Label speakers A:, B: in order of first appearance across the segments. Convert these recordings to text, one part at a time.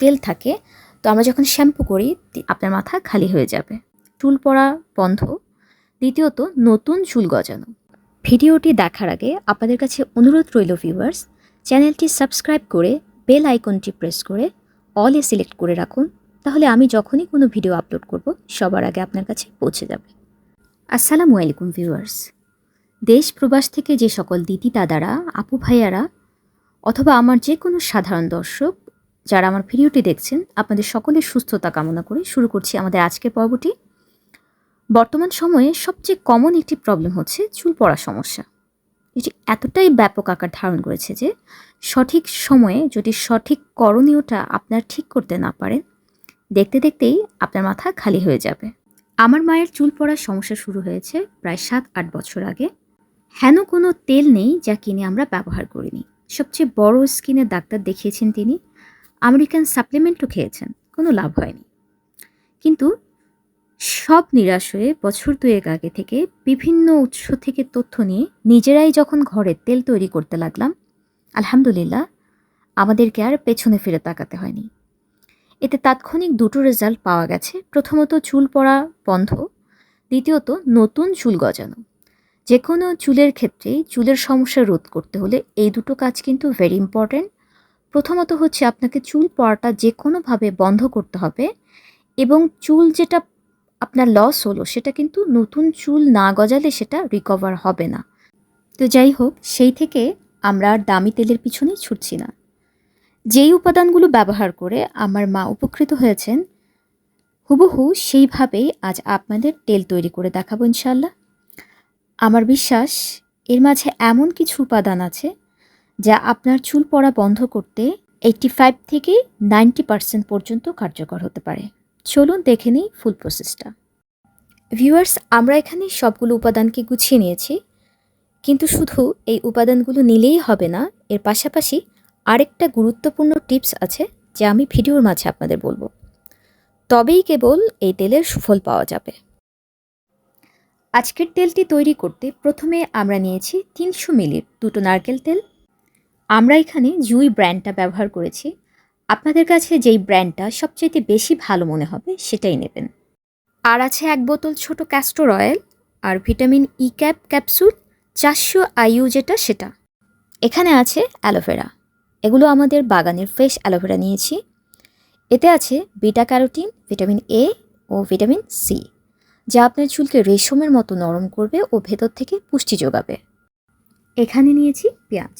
A: তেল থাকে, তো আমরা যখন শ্যাম্পু করি আপনার মাথা খালি হয়ে যাবে। চুল পড়া বন্ধ। দ্বিতীয়ত, নতুন চুল গজানো। ভিডিওটি দেখার আগে আপনাদের কাছে অনুরোধ রইল ভিউয়ার্স চ্যানেলটি সাবস্ক্রাইব করে বেল আইকনটি প্রেস করে অলে সিলেক্ট করে রাখুন। তাহলে আমি যখনই কোনো ভিডিও আপলোড করব, সবার আগে আপনার কাছে পৌঁছে যাবে। আসসালামু আলাইকুম ভিউয়ার্স দেশ প্রবাস থেকে যে সকল দিদি দাদারা, আপু ভাইয়ারা, অথবা আমার যে কোনো সাধারণ দর্শক যারা আমার ভিডিওটি দেখছেন, আপনাদের সকলের সুস্থতা কামনা করে শুরু করছি আমাদের আজকের পর্বটি। বর্তমান সময়ে সবচেয়ে কমন একটি প্রবলেম হচ্ছে চুল পড়া সমস্যা। এটি এতটাই ব্যাপক আকার ধারণ করেছে যে, সঠিক সময়ে যদি সঠিক করণীয়টা আপনার ঠিক করতে না পারেন, দেখতে দেখতেই আপনার মাথা খালি হয়ে যাবে। আমার মায়ের চুল পড়ার সমস্যা শুরু হয়েছে প্রায় সাত, আট বছর আগে। হেন কোনো তেল নেই যা কিনে আমরা ব্যবহার করিনি। সবচেয়ে বড় স্কিনের ডাক্তার দেখিয়েছেন তিনি আমেরিকান সাপ্লিমেন্টও খেয়েছেন, কোনো লাভ হয়নি। কিন্তু সব নিরাশ হয়ে বছর দুয়েক আগে থেকে বিভিন্ন উৎস থেকে তথ্য নিয়ে নিজেরাই যখন ঘরে তেল তৈরি করতে লাগলাম, আলহামদুলিল্লাহ, আমাদেরকে আর পেছনে ফিরে তাকাতে হয়নি। এতে তাৎক্ষণিক দুটো রেজাল্ট পাওয়া গেছে। প্রথমত চুল পড়া বন্ধ, দ্বিতীয়ত নতুন চুল গজানো। যে কোনো চুলের ক্ষেত্রেই চুলের সমস্যা রোধ করতে হলে এই দুটো কাজ কিন্তু ভেরি ইম্পর্ট্যান্ট প্রথমত হচ্ছে আপনাকে চুল পড়াটা যে কোনোভাবে বন্ধ করতে হবে এবং চুল যেটা আপনার লস হলো সেটা কিন্তু নতুন চুল না গজালে সেটা রিকভার হবে না। তো যাই হোক, সেই থেকে আমরা আর দামি তেলের পিছনেই ছুটছি না। যেই উপাদানগুলো ব্যবহার করে আমার মা উপকৃত হয়েছেন, হুবহু সেইভাবেই আজ আপনাদের তেল তৈরি করে দেখাবো ইনশাল্লাহ আমার বিশ্বাস, এর মাঝে এমন কিছু উপাদান আছে যা আপনার চুল পড়া বন্ধ করতে এইটটি ফাইভ থেকে নাইনটি পার্সেন্ট পর্যন্ত কার্যকর হতে পারে। চলুন দেখে নিই ফুল প্রসেসটা। ভিউয়ার্স, আমরা এখানে সবগুলো উপাদানকে গুছিয়ে নিয়েছি, কিন্তু শুধু এই উপাদানগুলো নিলেই হবে না, এর পাশাপাশি আরেকটা গুরুত্বপূর্ণ টিপস আছে যা আমি ভিডিওর মাঝে আপনাদের বলব। তবেই কেবল এই তেলের সুফল পাওয়া যাবে। আজকের তেলটি তৈরি করতে প্রথমে আমরা নিয়েছি তিনশো মিলির দুটো নারকেল তেল আমরা এখানে জুই ব্র্যান্ডটা ব্যবহার করেছি। আপনাদের কাছে যেই ব্র্যান্ডটা সবচাইতে বেশি ভালো মনে হবে সেটাই নেবেন। আর আছে এক বোতল ছোট ক্যাস্টর অয়েল আর ভিটামিন ই ক্যাপ ক্যাপসুল চারশো আইইউ যেটা সেটা। এখানে আছে অ্যালোভেরা এগুলো আমাদের বাগানের ফ্রেশ অ্যালোভেরা নিয়েছি। এতে আছে বিটা ক্যারোটিন ভিটামিন এ ও ভিটামিন সি যা আপনার চুলকে রেশমের মতো নরম করবে ও ভেতর থেকে পুষ্টি যোগাবে। এখানে নিয়েছি পেঁয়াজ।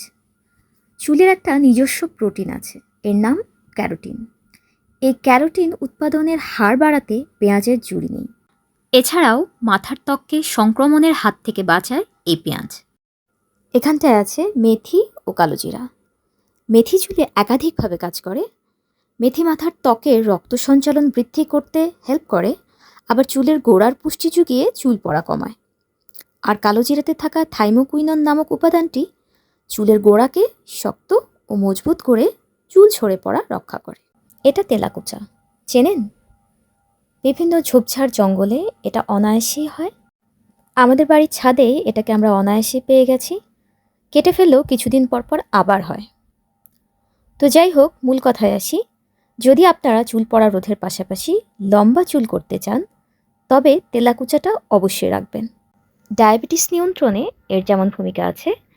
A: চুলের একটা নিজস্ব প্রোটিন আছে, এর নাম ক্যারোটিন। এই ক্যারোটিন উৎপাদনের হার বাড়াতে পেঁয়াজের জুড়ি নেই। এছাড়াও মাথার ত্বককে সংক্রমণের হাত থেকে বাঁচায় এই পেঁয়াজ। এখানটায় আছে মেথি ও কালোজিরা মেথি চুলে একাধিকভাবে কাজ করে। মেথি মাথার ত্বকের রক্ত সঞ্চালন বৃদ্ধি করতে হেল্প করে, আবার চুলের গোড়ার পুষ্টি যুগিয়ে চুল পড়া কমায়। আর কালোজিরাতে থাকা থাইমোকুইনন নামক উপাদানটি চুলের গোড়াকে শক্ত ও মজবুত করে চুল ঝরে পড়া রক্ষা করে। এটা তেলাকুচা। চেনেন? বিভিন্ন ঝোপঝাড় জঙ্গলে এটা অনায়াসেই হয়। আমাদের বাড়ির ছাদে এটাকে আমরা অনায়াসে পেয়ে গেছি। কেটে ফেললেও কিছুদিন পর পর আবার হয়। তো যাই হোক, মূল কথায় আসি। যদি আপনারা চুল পড়া রোধের পাশাপাশি লম্বা চুল করতে চান, তবে তেলাকুচাটা অবশ্যই রাখবেন। ডায়াবেটিস নিয়ন্ত্রণে এর যেমন ভূমিকা আছে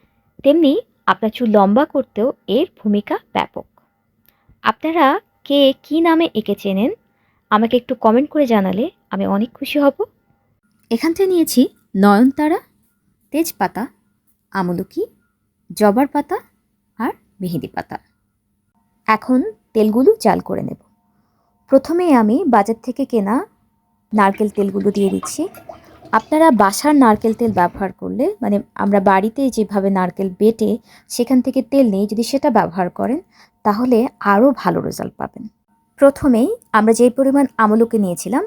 A: তেমনি আপনার চুল লম্বা করতেও এর ভূমিকা ব্যাপক। আপনারা কে কী নামে একে চেনেন, আমাকে একটু কমেন্ট করে জানালে আমি অনেক খুশি হব। এখান থেকে নিয়েছি নয়নতারা, তেজপাতা, আমলকি, জবার পাতা আর মেহেদি পাতা। এখন তেলগুলো জাল করে নেব। প্রথমে আমি বাজার থেকে কেনা নারকেল তেলগুলো দিয়ে দিচ্ছি। আপনারা বাসার নারকেল তেল ব্যবহার করলে মানে আমরা বাড়িতে যেভাবে নারকেল বেটে সেখান থেকে তেল নেই, যদি সেটা ব্যবহার করেন, তাহলে আরও ভালো রেজাল্ট পাবেন। প্রথমেই আমরা যেই পরিমাণ আমলকে নিয়েছিলাম,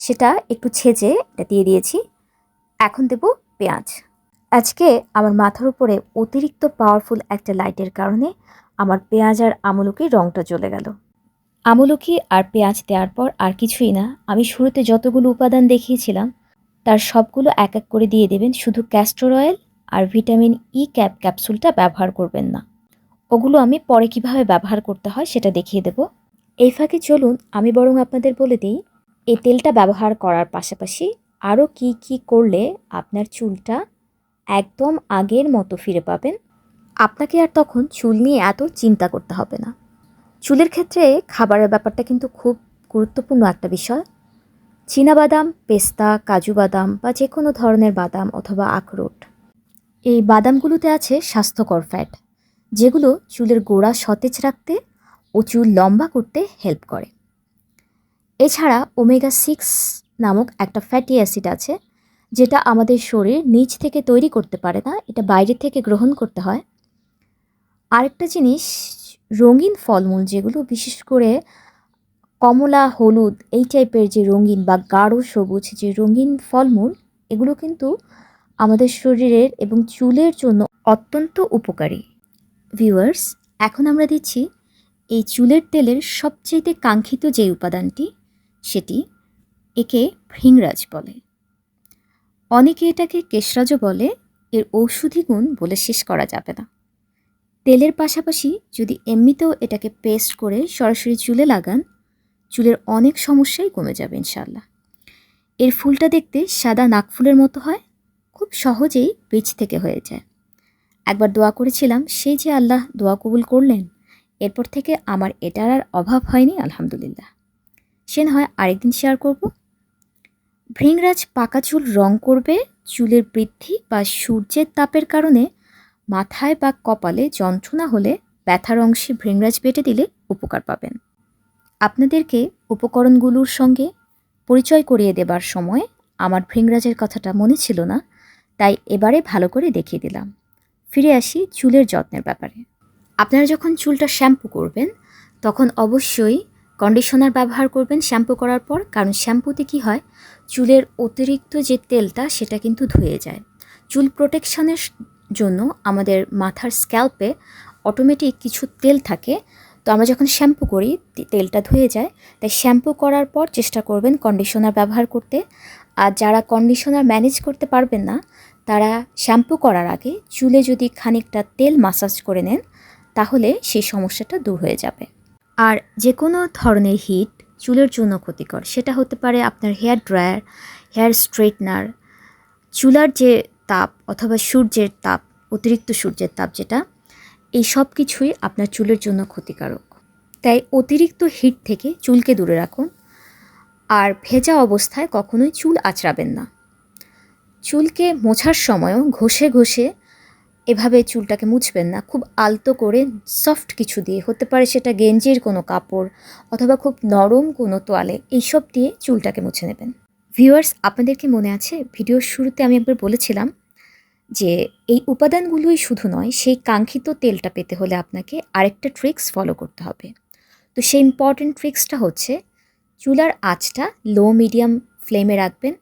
A: সেটা একটু ছেঁচে এটা দিয়ে দিয়েছি। এখন দেব পেঁয়াজ। আজকে আমার মাথার উপরে অতিরিক্ত পাওয়ারফুল একটা লাইটের কারণে আমার পেঁয়াজ আর আমলকির রঙটা চলে গেল। আমলকি আর পেঁয়াজ দেওয়ার পর আর কিছুই না, আমি শুরুতে যতগুলো উপাদান দেখিয়েছিলাম তার সবগুলো এক এক করে দিয়ে দেবেন। শুধু ক্যাস্টর অয়েল আর ভিটামিন ই ক্যাপ ক্যাপসুলটা ব্যবহার করবেন না। ওগুলো আমি পরে কীভাবে ব্যবহার করতে হয় সেটা দেখিয়ে দেব। এই ফাঁকে চলুন, আমি বরং আপনাদের বলে দিই, এই তেলটা ব্যবহার করার পাশাপাশি আরও কি কি করলে আপনার চুলটা একদম আগের মতো ফিরে পাবেন। আপনাকে আর তখন চুল নিয়ে এত চিন্তা করতে হবে না। চুলের ক্ষেত্রে খাবারের ব্যাপারটা কিন্তু খুব গুরুত্বপূর্ণ একটা বিষয়। বাদাম পেস্তা, কাজু বাদাম বা যে কোনো ধরনের বাদাম অথবা আখরোট। এই বাদামগুলোতে আছে স্বাস্থ্যকর ফ্যাট যেগুলো চুলের গোড়া সতেজ রাখতে ও চুল লম্বা করতে হেল্প করে। এছাড়া ওমেগা সিক্স নামক একটা ফ্যাটি অ্যাসিড আছে, যেটা আমাদের শরীর নিচ থেকে তৈরি করতে পারে না, এটা বাইরে থেকে গ্রহণ করতে হয়। আরেকটা জিনিস, রঙিন ফলমূল যেগুলো বিশেষ করে কমলা, হলুদ এই টাইপের যে রঙিন বা গাঢ় সবুজ যে রঙিন ফলমূল, এগুলো কিন্তু আমাদের শরীরের এবং চুলের জন্য অত্যন্ত উপকারী। ভিউয়ার্স এখন আমরা দিচ্ছি এই চুলের তেলের সবচেয়ে কাঙ্ক্ষিত যে উপাদানটি, সেটি একে ভৃংরাজ বলে। অনেকে এটাকে কেশরাজও বলে, এর ঔষধি গুণ বলে শেষ করা যাবে না। তেলের পাশাপাশি যদি এমনিতেও এটাকে পেস্ট করে সরাসরি চুলে লাগান চুলের অনেক সমস্যাই কমে যাবে ইনশাল্লাহ এর ফুলটা দেখতে সাদা নাকফুলের মতো হয়, খুব সহজেই বীজ থেকে হয়ে যায়। একবার দোয়া করেছিলাম সেই যে আল্লাহ দোয়া কবুল করলেন, এরপর থেকে আমার এটার আর অভাব হয়নি, আলহামদুলিল্লাহ। সে না হয় আরেকদিন শেয়ার করব। ভৃংরাজ পাকা চুল রং করবে, চুলের বৃদ্ধি বা সূর্যের তাপের কারণে মাথায় বা কপালে যন্ত্রণা হলে ব্যথার অংশে ভৃংরাজ বেটে দিলে উপকার পাবেন। আপনাদেরকে উপকরণগুলোর সঙ্গে পরিচয় করিয়ে দেবার সময় আমার ভৃংরাজের কথাটা মনে ছিল না, তাই এবারে ভালো করে দেখিয়ে দিলাম। ফিরে আসি চুলের যত্নের ব্যাপারে। আপনারা যখন চুলটা শ্যাম্পু করবেন, তখন অবশ্যই কন্ডিশনার ব্যবহার করবেন শ্যাম্পু করার পর, কারণ শ্যাম্পুতে কি হয়, চুলের অতিরিক্ত যে তেলটা, সেটা কিন্তু ধুয়ে যায়। চুল প্রোটেকশনের জন্য আমাদের মাথার স্ক্যাল্পে অটোমেটিক কিছু তেল থাকে তো আমরা যখন শ্যাম্পু করি, তেলটা ধুয়ে যায়, তাই শ্যাম্পু করার পর চেষ্টা করবেন কন্ডিশনার ব্যবহার করতে। আর যারা কন্ডিশনার ম্যানেজ করতে পারবেন না, তারা শ্যাম্পু করার আগে চুলে যদি খানিকটা তেল মাসাজ করে নেন, তাহলে সেই সমস্যাটা দূর হয়ে যাবে। আর যে কোনো ধরনের হিট চুলের জন্য ক্ষতিকর, সেটা হতে পারে আপনার হেয়ার ড্রায়ার হেয়ার স্ট্রেটনার চুলার যে তাপ অথবা সূর্যের তাপ, অতিরিক্ত সূর্যের তাপ যেটা এই সব কিছুই আপনার চুলের জন্য ক্ষতিকারক। তাই অতিরিক্ত হিট থেকে চুলকে দূরে রাখুন। আর ভেজা অবস্থায় কখনোই চুল আঁচড়াবেন না। চুলকে মোছার সময়ও ঘষে ঘষে এভাবে চুলটাকে মুছবেন না। খুব আলতো করে সফট কিছু দিয়ে, হতে পারে সেটা গেঞ্জির কোনো কাপড় অথবা খুব নরম কোনো তোয়ালে, এইসব দিয়ে চুলটাকে মুছে নেবেন। ভিউয়ার্স আপনাদের কি মনে আছে? ভিডিওর শুরুতে আমি একবার বলেছিলাম যে এই উপাদানগুলোই শুধু নয়, সেই কাঙ্ক্ষিত তেলটা পেতে হলে আপনাকে আরেকটা ট্রিক্স ফলো করতে হবে। তো সেই ইম্পর্টেন্ট ট্রিক্সটা হচ্ছে, চুলার আঁচটা লো মিডিয়াম ফ্লেমে রাখবেন।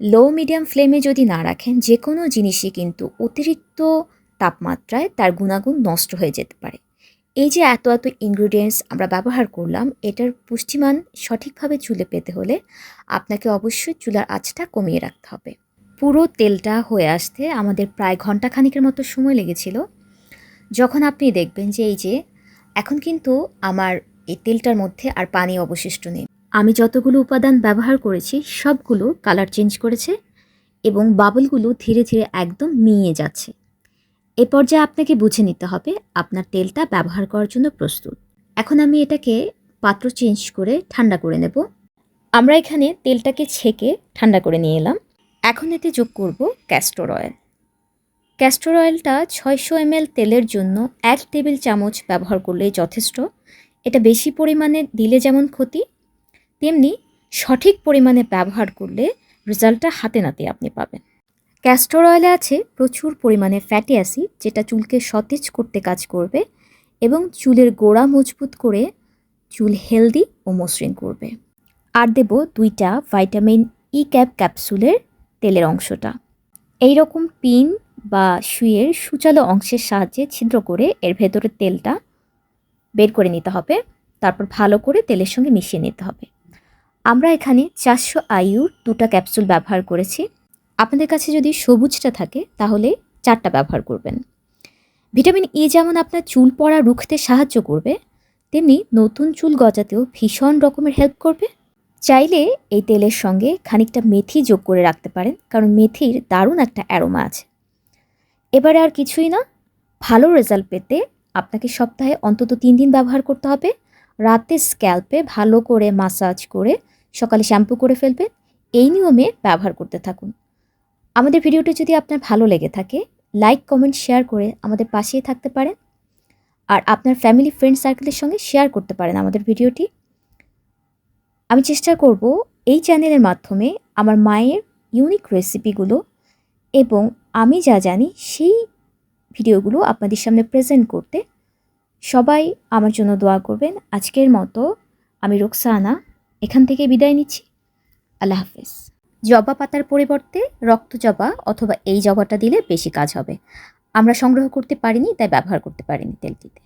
A: লো মিডিয়াম ফ্লেমে যদি না রাখেন যে কোনো জিনিসই কিন্তু অতিরিক্ত তাপমাত্রায় তার গুণাগুণ নষ্ট হয়ে যেতে পারে। এই যে এত এত ইনগ্রিডিয়েন্টস আমরা ব্যবহার করলাম, এটার পুষ্টিমান সঠিকভাবে চুলে পেতে হলে আপনাকে অবশ্যই চুলার আঁচটা কমিয়ে রাখতে হবে। পুরো তেলটা হয়ে আসতে আমাদের প্রায় ঘণ্টা খানিকের মতো সময় লেগেছিল। যখন আপনি দেখবেন যে এই যে, এখন কিন্তু আমার এই তেলটার মধ্যে আর পানি অবশিষ্ট নেই। আমি যতগুলো উপাদান ব্যবহার করেছি, সবগুলো কালার চেঞ্জ করেছে এবং বাবলগুলো ধীরে ধীরে একদম মিয়ে যাচ্ছে। এ পর্যায়ে আপনাকে বুঝে নিতে হবে, আপনার তেলটা ব্যবহার করার জন্য প্রস্তুত। এখন আমি এটাকে পাত্র চেঞ্জ করে ঠান্ডা করে নেব। আমরা এখানে তেলটাকে ছেঁকে ঠান্ডা করে নিয়ে এলাম। এখন এতে যোগ করব ক্যাস্টর অয়েল ক্যাস্টর অয়েলটা ছয়শো এমএল তেলের জন্য এক টেবিল চামচ ব্যবহার করলেই যথেষ্ট। এটা বেশি পরিমাণে দিলে যেমন ক্ষতি, তেমনি সঠিক পরিমাণে ব্যবহার করলে রেজাল্টটা হাতে নাতে আপনি পাবেন। ক্যাস্টর অয়েলে আছে প্রচুর পরিমাণে ফ্যাটি অ্যাসিড যেটা চুলকে সতেজ করতে কাজ করবে এবং চুলের গোড়া মজবুত করে চুল হেলদি ও মসৃণ করবে। আর দেব দুইটা ভাইটামিন ই ক্যাপ ক্যাপসুলের তেলের অংশটা। এই রকম পিন বা সুইয়ের সুচালো অংশের সাহায্যে ছিদ্র করে এর ভেতরের তেলটা বের করে নিতে হবে, তারপর ভালো করে তেলের সঙ্গে মিশিয়ে নিতে হবে। আমরা এখানে চারশো আইউর দুটা ক্যাপসুল ব্যবহার করেছি। আপনাদের কাছে যদি সবুজটা থাকে, তাহলে চারটা ব্যবহার করবেন। ভিটামিন ই যেমন আপনার চুল পড়া রুখতে সাহায্য করবে, তেমনি নতুন চুল গজাতেও ভীষণ রকমের হেল্প করবে। চাইলে এই তেলের সঙ্গে খানিকটা মেথি যোগ করে রাখতে পারেন, কারণ মেথির দারুণ একটা অ্যারোমা আছে। এবারে আর কিছুই না, ভালো রেজাল্ট পেতে আপনাকে সপ্তাহে অন্তত তিন দিন ব্যবহার করতে হবে। রাতে স্ক্যাল্পে ভালো করে মাসাজ করে সকালে শ্যাম্পু করে ফেলবেন, এই নিয়মে ব্যবহার করতে থাকুন। আমাদের ভিডিওটি যদি আপনার ভালো লেগে থাকে, লাইক, কমেন্ট, শেয়ার করে আমাদের পাশেই থাকতে পারেন। আর আপনার ফ্যামিলি, ফ্রেন্ড সার্কেলের সঙ্গে শেয়ার করতে পারেন আমাদের ভিডিওটি। আমি চেষ্টা করব এই চ্যানেলের মাধ্যমে আমার মায়ের ইউনিক রেসিপিগুলো এবং আমি যা জানি সেই ভিডিওগুলো আপনাদের সামনে প্রেজেন্ট করতে। সবাই আমার জন্য দোয়া করবেন। আজকের মতো আমি রোকসানা এখান থেকে বিদায় নিচ্ছি। আল্লাহ হাফেজ। জবা পাতার পরিবর্তে রক্ত জবা অথবা এই জবাটা দিলে বেশি কাজ হবে। আমরা সংগ্রহ করতে পারিনি, তাই ব্যবহার করতে পারিনি তেলটিতে।